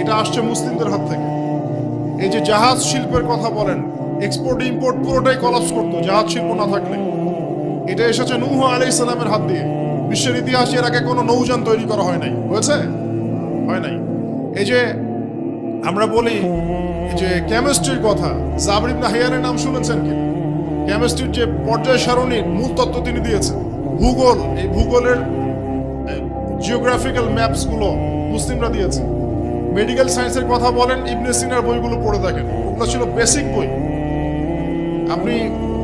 এটা আসছে মুসলিমদের হাত থেকে। এই যে জাহাজ শিল্পের কথা বলেন এক্সপোর্ট ইম্পোর্ট পুরোটাই কলাপস করতো, জাহাজ শিল্প না থাকলে। এটা এসেছে নূহ আলাই ইসলামের হাত দিয়ে। বিশ্বের ইতিহাসে এর আগে কোনো নৌযান তৈরি করা হয় নাই। হয়েছে? হয় নাই। এই যে আমরা বলি যে কেমিস্ট্রির কথা জাবরিব নাহিয়ানের নাম শুনেছেন কি? কেমিস্ট্রির যে পর্যায় সারণীর মূল তত্ত্ব তিনি দিয়েছেন। ভূগোল, এই ভূগোলের জিওগ্রাফিক্যাল ম্যাপসগুলো মুসলিমরা দিয়েছে। মেডিকেল সায়েন্সের কথা বলেন, ইবনে সিনার বইগুলো পড়ে দেখেন। ওগুলো ছিল বেসিক বই। আপনি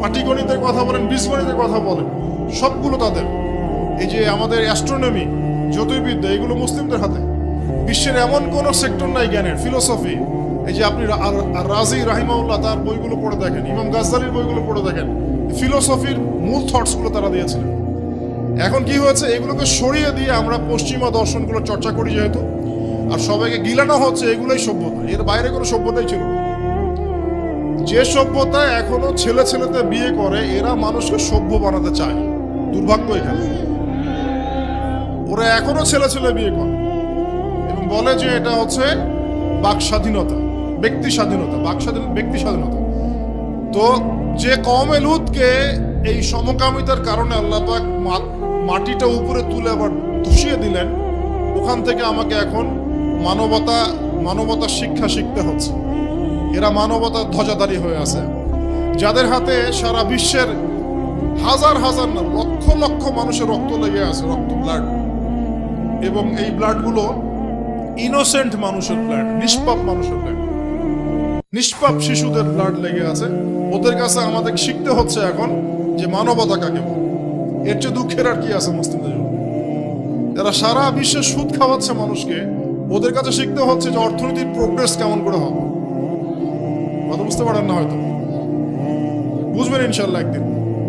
পাটিগণিতের কথা বলেন, বীজগণিতের কথা বলেন, সবগুলো তাদের। এই যে আমাদের অ্যাস্ট্রোনমি, জ্যোতির্বিদ্যা, এগুলো মুসলিমদের হাতে। বিশ্বের এমন কোন সেক্টর নাই জ্ঞানের, ফিলোসফি। এই যে আপনি রাজি রাহিমাউল্লাহ তার বইগুলো পড়ে দেখেন, ইমাম গাজদালির বইগুলো পড়ে দেখেন, ফিলোসফির মূল থটসগুলো তারা দিয়েছিলেন। এখন কি হয়েছে? এগুলোকে সরিয়ে দিয়ে আমরা পশ্চিমা দর্শনগুলো চর্চা করি যেহেতু। আর সবাইকে গিলানো হচ্ছে, এগুলোই সভ্যতা। এর বাইরে কোনো সভ্যতাই ছিল যে সভ্যতা এখনও ছেলে ছেলেতে বিয়ে করে, এরা মানুষকে সভ্য বানাতে চায়। দুর্ভাগ্য এখানে। ওরা এখনও ছেলে ছেলে বিয়ে করে। এবং বলে যে এটা হচ্ছে বাক স্বাধীনতা, ব্যক্তি স্বাধীনতা, বাক স্বাধীন, ব্যক্তি স্বাধীনতা। তো যে কমে লুতকে এই সমকামিতার কারণে আল্লাপাক মাটিটা উপরে তুলে আবার ধুষিয়ে দিলেন, ওখান থেকে আমাকে এখন মানবতা মানবতার শিক্ষা শিখতে হচ্ছে। এরা মানবতার ধ্বজাধারী হয়ে আছে। যাদের হাতে সারা বিশ্বের হাজার হাজার, লক্ষ লক্ষ মানুষের রক্ত লেগে আছে, রক্ত ব্লাড এবং এই ব্লাডগুলো ইনোসেন্ট মানুষের ব্লাড নিষ্পাপ মানুষের ব্লাড নিষ্পাপ শিশুদের ব্লাড লেগে আছে। ওদের কাছে আমাদের শিখতে হচ্ছে এখন যে মানবতা কাকে বলে। এর চেয়ে দুঃখের আর কি আছে মুসলিমদের জন্য? যারা সারা বিশ্বে সুদ খাওয়াচ্ছে মানুষকে। ওদের কাছে শিখতে হচ্ছে যে অর্থনীতির প্রোগ্রেস কেমন করে হবে। কথা বুঝতে পারেন না হয়তো। বুঝবেন ইনশাল্লাহ একদিন।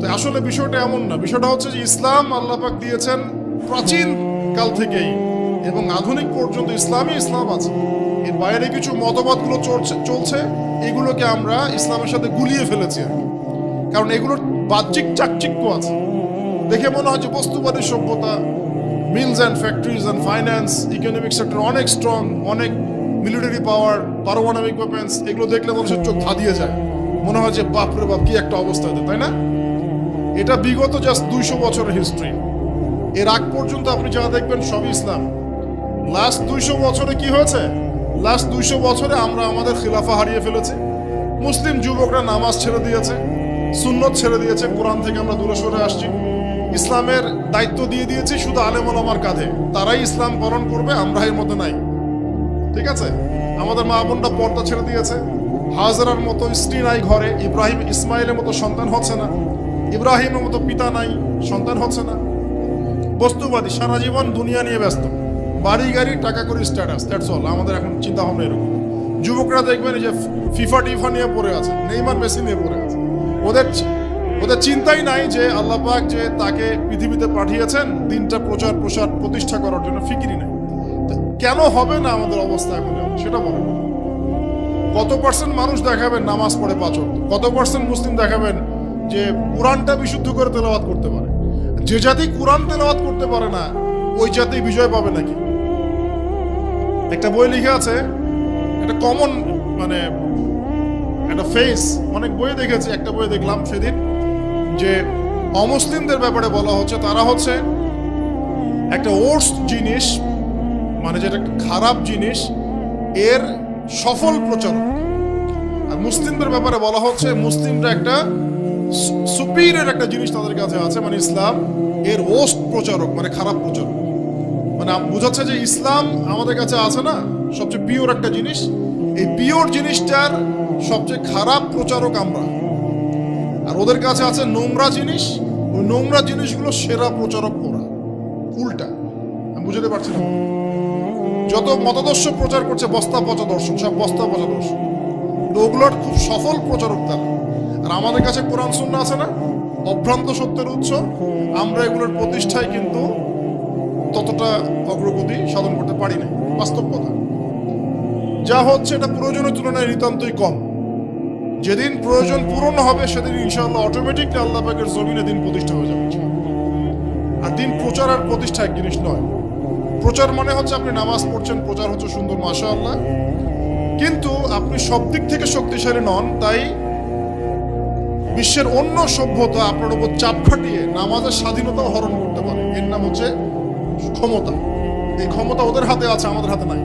তো আসলে বিষয়টা এমন না। বিষয়টা হচ্ছে যে ইসলাম আল্লাহ পাক দিয়েছেন প্রাচীন কাল থেকেই এবং আধুনিক পর্যন্ত ইসলামই ইসলাম আছে। এর বাইরে কিছু মতবাদগুলো চলছে চলছে, এগুলোকে আমরা ইসলামের সাথে গুলিয়ে ফেলেছি আর কারণ এগুলোর বাহ্যিক চাকচিক্য আছে। দেখে মনে হয় যে বস্তুবাদী সভ্যতা mills and factories and finance economic sector অনেক স্ট্রং অনেক মিলিটারি পাওয়ার পারমাণবিক ওয়েপেন্স এগুলো দেখলে মানুষের চোখ ধাঁধিয়ে যায়। মনে হয় যে বাপরে বাপ, কি একটা অবস্থা তাই না? এটা বিগত জাস্ট দুইশো বছরের হিস্ট্রি এর আগ পর্যন্ত আপনি যা দেখবেন সবই ইসলাম। লাস্ট দুইশো বছরে কি হয়েছে? লাস্ট দুইশো বছরে আমরা আমাদের খিলাফা হারিয়ে ফেলেছি। মুসলিম যুবকরা নামাজ ছেড়ে দিয়েছে, সুন্নত ছেড়ে দিয়েছে, কোরআন থেকে আমরা দূরে সরে আসছি। ইসলামের দায়িত্ব দিয়ে দিয়েছি শুধু আলেম আমার কাঁধে। তারাই ইসলাম পালন করবে আমরা এর মধ্যে নাই। ঠিক আছে? আমাদের মা বোনটা পর্দা ছেড়ে দিয়েছে। হাজারার মতো স্ত্রী নাই ঘরে, ইব্রাহিম ইসমাইলের মতো সন্তান হচ্ছে না। ইব্রাহিমের মতো পিতা নাই, সন্তান হচ্ছে না। বস্তুবাদী, সারা জীবন দুনিয়া নিয়ে ব্যস্ত। বাড়ি, গাড়ি, টাকা করে স্ট্যাটাস দ্যাটস অল আমাদের এখন চিন্তা ভাবনা এরকম। যুবকরা দেখবেন যে ফিফা, টিফা নিয়ে পড়ে আছে, নেইমার, মেসি নিয়ে পড়ে আছে। ওদের ওদের চিন্তাই নাই যে আল্লাহ পাক যে তাকে পৃথিবীতে পাঠিয়েছেন, দিনটা প্রচার প্রসার প্রতিষ্ঠা করার জন্য ফিকিরি নাই। কেন হবে না আমাদের অবস্থা এখন? সেটা বলেন কত পার্সেন্ট মানুষ দেখাবেন নামাজ পড়ে পাঁচ ওয়াক্ত? কত পার্সেন্ট মুসলিম দেখাবেন যে কোরআনটা বিশুদ্ধ করে তেলাওয়াত করতে পারে? যে জাতি কোরআন তেলাওয়াত করতে পারে না, ওই জাতি বিজয় পাবে নাকি? একটা বই লিখে আছে, একটা কমন মানে একটা ফেস অনেক বই দেখেছি, একটা বই দেখলাম সেদিন। যে অমুসলিমদের ব্যাপারে বলা হচ্ছে, তারা হচ্ছে একটা ওর্স জিনিস মানে যেটা খারাপ জিনিস, এর সফল প্রচারক আর মুসলিমদের ব্যাপারে বলা হচ্ছে, মুসলিমরা একটা সুপিরিয়র একটা জিনিস তাদের কাছে আছে মানে ইসলাম, এর ওস্ট প্রচারক মানে খারাপ প্রচারক। মানে বোঝাচ্ছে যে ইসলাম আমাদের কাছে আছে না, সবচেয়ে পিওর একটা জিনিস, এই পিওর জিনিসটার সবচেয়ে খারাপ প্রচারক আমরা। আর ওদের কাছে আছে নোংরা জিনিস। ওই নোংরা জিনিসগুলো সেরা প্রচারক ওরা। উল্টা। আমি বুঝতে পারছি না। যত মতাদর্শ প্রচার করছে, বস্তা পচা দর্শন সব বস্তা পচা দর্শন ওগুলোর খুব সফল প্রচারক তারা। আর আমাদের কাছে কোরআন শূন্য আছে না? অভ্রান্ত সত্যের উৎস। আমরা এগুলোর প্রতিষ্ঠায় কিন্তু ততটা অগ্রগতি সাধন করতে পারি না বাস্তব কথা। যা হচ্ছে এটা প্রয়োজনের তুলনায় নিতান্তই কম। যেদিন প্রয়োজন পূরণ হবে, সেদিন ইনশাআল্লাহ অটোমেটিকলি আল্লাহ পাকের জমিনে দিন প্রতিষ্ঠা হয়ে যাবে আর দিন প্রচার আর প্রতিষ্ঠা এক জিনিস নয়। প্রচার মানে হচ্ছে আপনি নামাজ পড়ছেন, প্রচার হচ্ছে সুন্দর মাসা আল্লাহ কিন্তু আপনি সব দিক থেকে শক্তিশালী নন, তাই বিশ্বের অন্য সভ্যতা আপনার উপর চাপ খাটিয়ে নামাজের স্বাধীনতাও হরণ করতে পারে। এর নাম হচ্ছে ক্ষমতা। এই ক্ষমতা ওদের হাতে আছে, আমাদের হাতে নাই।